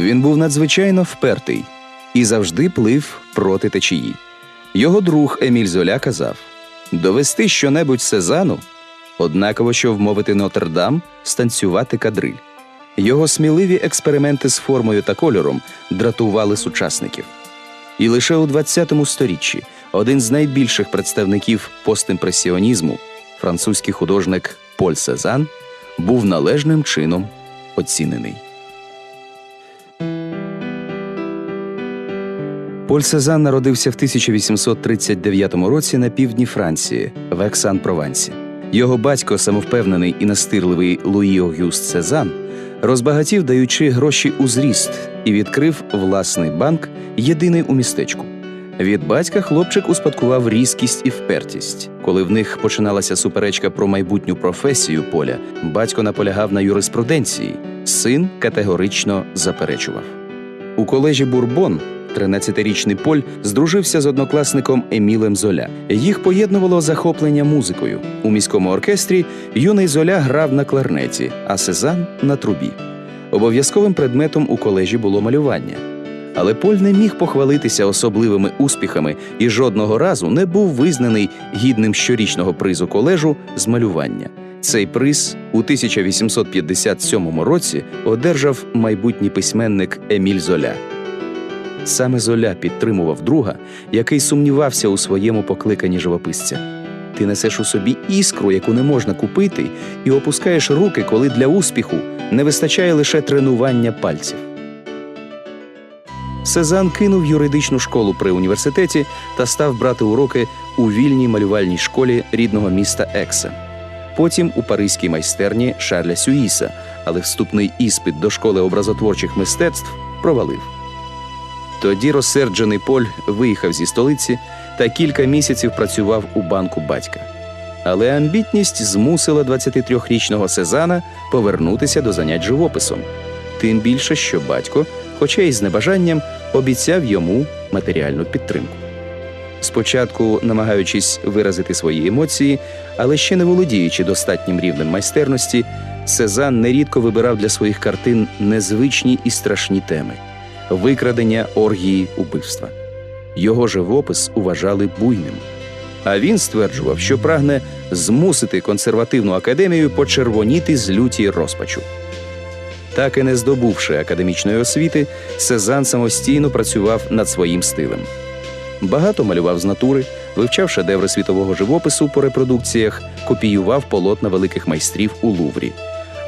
Він був надзвичайно впертий і завжди плив проти течії. Його друг Еміль Золя казав: довести щонебудь Сезану, однаково, що вмовити Нотр-Дам станцювати кадриль. Його сміливі експерименти з формою та кольором дратували сучасників. І лише у 20 сторіччі один з найбільших представників постімпресіонізму, французький художник Поль Сезан, був належним чином оцінений. Поль Сезан народився в 1839 році на півдні Франції, в Ексан-Провансі. Його батько, самовпевнений і настирливий Луї Огюст Сезан, розбагатів, даючи гроші у зріст, і відкрив власний банк, єдиний у містечку. Від батька хлопчик успадкував різкість і впертість. Коли в них починалася суперечка про майбутню професію поля, батько наполягав на юриспруденції, син категорично заперечував. У колежі Бурбон 13-річний Поль здружився з однокласником Емілем Золя. Їх поєднувало захоплення музикою. У міському оркестрі юний Золя грав на кларнеті, а Сезан на трубі. Обов'язковим предметом у колежі було малювання. Але Поль не міг похвалитися особливими успіхами і жодного разу не був визнаний гідним щорічного призу колежу з малювання. Цей приз у 1857 році одержав майбутній письменник Еміль Золя. Саме Золя підтримував друга, який сумнівався у своєму покликанні живописця. Ти несеш у собі іскру, яку не можна купити, і опускаєш руки, коли для успіху не вистачає лише тренування пальців. Сезан кинув юридичну школу при університеті та став брати уроки у вільній малювальній школі рідного міста Екса. Потім у паризькій майстерні Шарля Сюїса, але вступний іспит до школи образотворчих мистецтв провалив. Тоді розсерджений Поль виїхав зі столиці та кілька місяців працював у банку батька. Але амбітність змусила 23-річного Сезана повернутися до занять живописом. Тим більше, що батько, хоча й з небажанням, обіцяв йому матеріальну підтримку. Спочатку намагаючись виразити свої емоції, але ще не володіючи достатнім рівнем майстерності, Сезан нерідко вибирав для своїх картин незвичні і страшні теми викрадення, оргії, убивства. Його живопис уважали буйним. А він стверджував, що прагне змусити консервативну академію почервоніти з люті розпачу. Так і не здобувши академічної освіти, Сезан самостійно працював над своїм стилем. Багато малював з натури, вивчав шедеври світового живопису по репродукціях, копіював полотна великих майстрів у Луврі.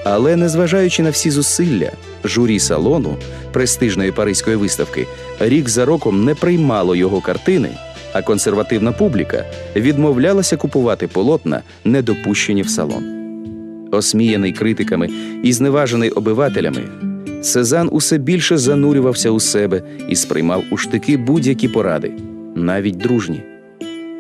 Але, незважаючи на всі зусилля, журі салону престижної паризької виставки рік за роком не приймало його картини, а консервативна публіка відмовлялася купувати полотна, не допущені в салон. Осміяний критиками і зневажений обивателями, Сезан усе більше занурювався у себе і сприймав у штики будь-які поради, навіть дружні.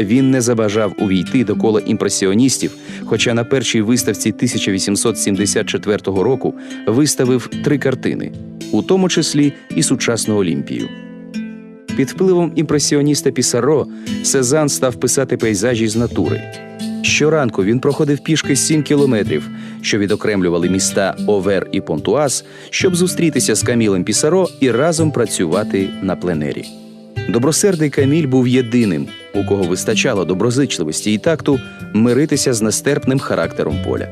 Він не забажав увійти до кола імпресіоністів, хоча на першій виставці 1874 року виставив три картини, у тому числі і сучасну Олімпію. Під впливом імпресіоніста Пісаро Сезан став писати пейзажі з натури. Щоранку він проходив пішки 7 кілометрів, що відокремлювали міста Овер і Понтуаз, щоб зустрітися з Камілем Пісаро і разом працювати на пленері. Добросердий Каміль був єдиним, у кого вистачало доброзичливості і такту миритися з нестерпним характером поля.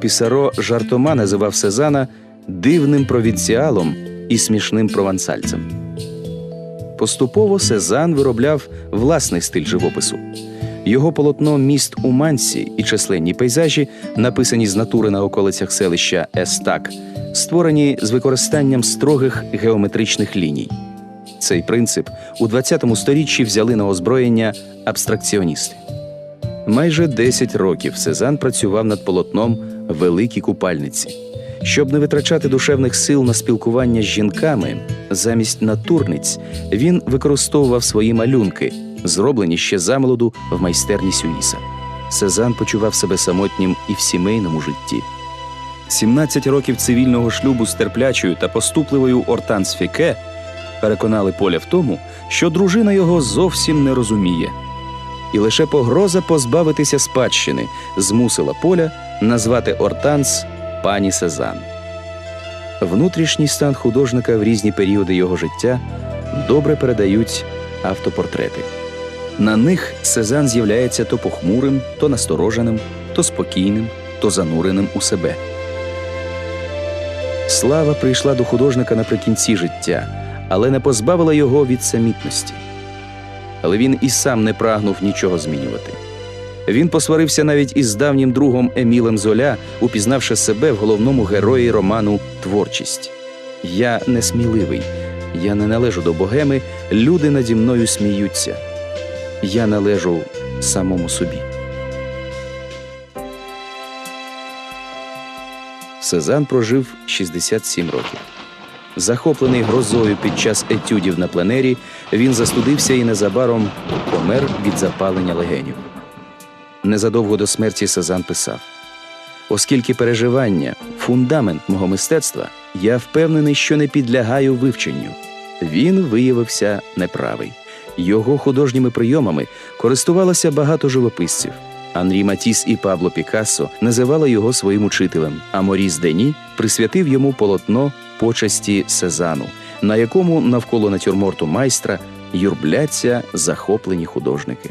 Пісаро жартома називав Сезана дивним провінціалом і смішним провансальцем. Поступово Сезан виробляв власний стиль живопису. Його полотно міст у Мансі і численні пейзажі, написані з натури на околицях селища Естак, створені з використанням строгих геометричних ліній. Цей принцип у 20 сторіччі взяли на озброєння абстракціоністи. Майже 10 років Сезан працював над полотном Великі купальниці. Щоб не витрачати душевних сил на спілкування з жінками, замість натурниць він використовував свої малюнки, зроблені ще замолоду в майстерні Сюїса. Сезан почував себе самотнім і в сімейному житті. 17 років цивільного шлюбу з терплячою та поступливою Ортанс Фіке переконали Поля в тому, що дружина його зовсім не розуміє. І лише погроза позбавитися спадщини змусила Поля назвати Ортанс пані Сезан. Внутрішній стан художника в різні періоди його життя добре передають автопортрети. На них Сезанн з'являється то похмурим, то настороженим, то спокійним, то зануреним у себе. Слава прийшла до художника наприкінці життя, але не позбавила його від самітності. Але він і сам не прагнув нічого змінювати. Він посварився навіть із давнім другом Емілем Золя, упізнавши себе в головному герої роману Творчість. Я несміливий, я не належу до богеми, люди наді мною сміються. Я належу самому собі. Сезанн прожив 67 років. Захоплений грозою під час етюдів на пленері, він застудився і незабаром помер від запалення легенів. Незадовго до смерті Сезанн писав: оскільки переживання фундамент мого мистецтва, я впевнений, що не підлягаю вивченню. Він виявився неправий. Його художніми прийомами користувалося багато живописців. Анрі Матіс і Пабло Пікассо називали його своїм учителем, а Моріс Дені присвятив йому полотно почесті Сезану, на якому навколо натюрморту майстра юрбляться захоплені художники.